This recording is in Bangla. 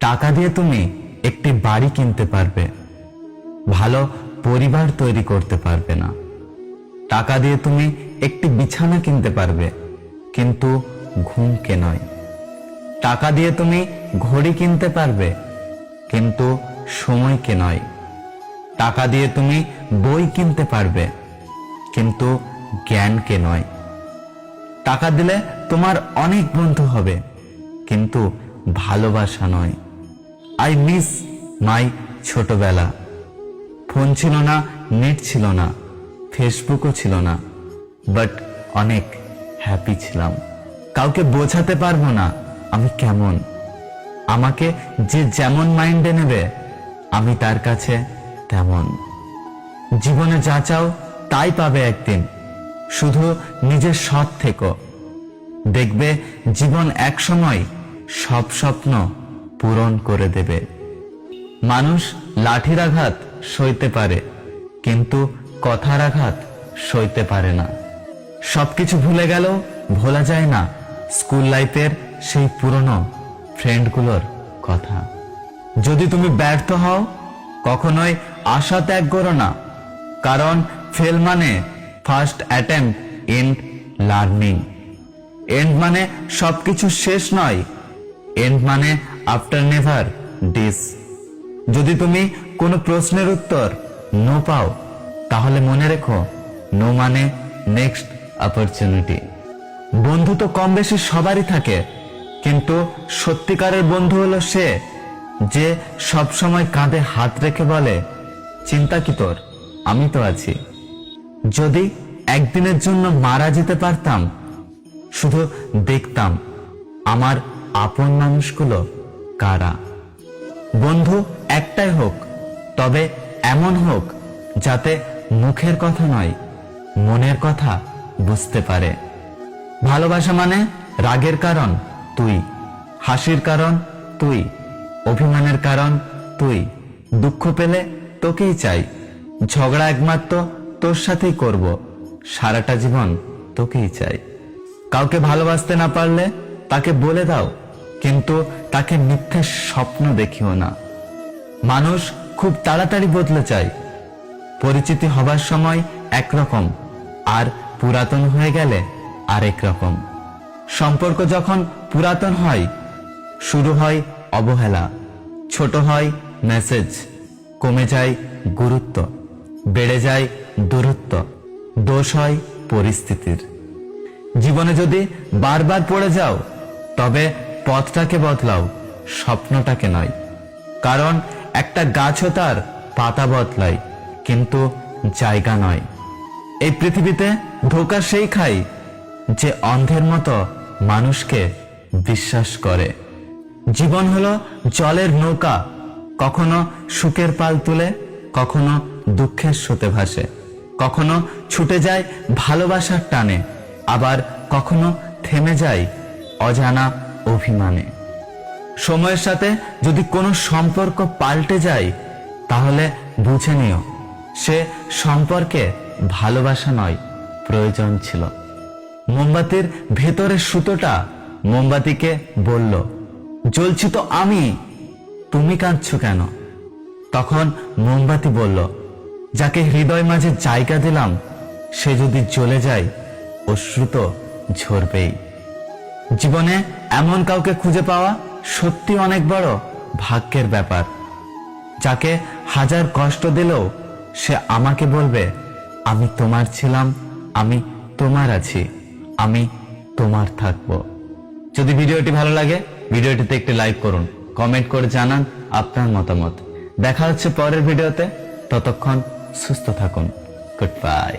টাকা দিয়ে তুমি একটি বাড়ি কিনতে পারবে। ভালো পরিবার তৈরি করতে পারবে না। টাকা দিয়ে তুমি একটি বিছানা কিনতে পারবে, কিন্তু ঘুমকে নয়। টাকা দিয়ে তুমি ঘড়ি কিনতে পারবে, কিন্তু সময়কে নয়। টাকা দিয়ে তুমি বই কিনতে পারবে, কিন্তু জ্ঞানকে নয়। টাকা দিলে তোমার অনেক বন্ধু হবে, কিন্তু ভালোবাসা নয়। আই মিস মাই ছোটবেলা। ফোন ছিল না, নেট ছিল না ফেসবুকও ছিল না বাট অনেক হ্যাপি ছিলাম। কাউকে বোঝাতে পারব না আমি কেমন। আমাকে যে যেমন মাইন্ডে নেবে, আমি তার কাছে তেমন। জীবনে যা চাও তাই পাবে একদিন। শুধু নিজের সৎ থেকো। দেখবে জীবন এক সময় সব স্বপ্ন পূরণ করে দেবে। মানুষ লাঠির আঘাত সইতে পারে, কিন্তু কথার আঘাত সইতে পারে না। সবকিছু ভুলে গেল ভোলা যায় না স্কুল লাইফের সেই পুরনো ফ্রেন্ডগুলোর কথা। যদি তুমি ব্যর্থ হও, কখনোই আশা ত্যাগ করো না, কারণ ফেল মানে first attempt in learning. And মানে সবকিছু শেষ নয়, এন্ড মানে আফটার নেভার ডিস যদি তুমি কোনো প্রশ্নের উত্তর নো পাও, তাহলে মনে রেখো নো মানে নেক্সট অপরচুনিটি বন্ধু তো কম বেশি সবারই থাকে, কিন্তু সত্যিকারের বন্ধু হলো সে, যে সব সময় কাঁধে হাত রেখে বলে, চিন্তা কি তোর? আমি তো আছি। যদি একদিনের জন্য মারা যেতে পারতাম, শুধু দেখতাম আমার আপন মানুষগুলো কারা? বন্ধু, একটাই হোক, তবে এমন হোক যাতে মুখের কথা নয়, মনের কথা বুঝতে পারে। ভালোবাসা মানে রাগের কারণ, তুই। হাসির কারণ, তুই। অভিমানের কারণ, তুই। দুঃখ পেলে তোকেই চাই। ঝগড়া একমাত্র তোর সাথেই করব, সারাটা জীবন তোকেই চাই। কাউকে ভালোবাসতে না পারলে তাকে বলে দাও কিন্তু তাকে মিথ্যে স্বপ্ন দেখিও না। মানুষ খুব তাড়াতাড়ি বদলে চায় পরিচিতি হবার সময় একরকম, আর পুরাতন হয়ে গেলে আরেক রকম। সম্পর্ক যখন পুরাতন হয়, শুরু হয় অবহেলা, ছোট হয় মেসেজ, কমে যায় গুরুত্ব, বেড়ে যায় দূরত্ব, দোষ হয় পরিস্থিতির। জীবনে যদি বারবার পড়ে যাও, তবে পথটাকে বদলাও, স্বপ্নটাকে নয়। কারণ একটা গাছও তার পাতা বদলায়, কিন্তু জায়গা নয়। এই পৃথিবীতে ধোকা সেই খাই যে অন্ধের মতো মানুষকে বিশ্বাস করে। জীবন হলো জলের নৌকা, কখনো সুখের পাল তুলে, কখনো দুঃখের স্রোতে ভাসে। কখনো ছুটে যায় ভালোবাসার টানে, আবার কখনো থেমে যায় অজানা অভিমানে। সময়ের সাথে যদি কোনো সম্পর্ক পাল্টে যায়, তাহলে বুঝে নিও, সে সম্পর্কে ভালোবাসা নয়, প্রয়োজন ছিল। মোমবাতির ভেতরের সুতোটা মোমবাতিকে বলল, জ্বলছি তো আমি, তুমি কাঁদছো কেন? তখন মোমবাতি বলল, যাকে হৃদয় মাঝে জায়গা দিলাম, সে যদি চলে যায়, অশ্রু তো ঝরবেই। জীবনে এমন কাউকে খুঁজে পাওয়া সত্যি অনেক বড় ভাগ্যের ব্যাপার। যাকে হাজার কষ্ট দিলেও সে আমাকে বলবে, আমি তোমার ছিলাম, আমি তোমার আছি, আমি তোমার থাকব। যদি ভিডিওটি ভালো লাগে, ভিডিওটিতে একটি লাইক করুন, কমেন্ট করে জানান আপনার মতামত। দেখা হচ্ছে পরের ভিডিওতে, ততক্ষণ সুস্থ থাকুন। Good bye.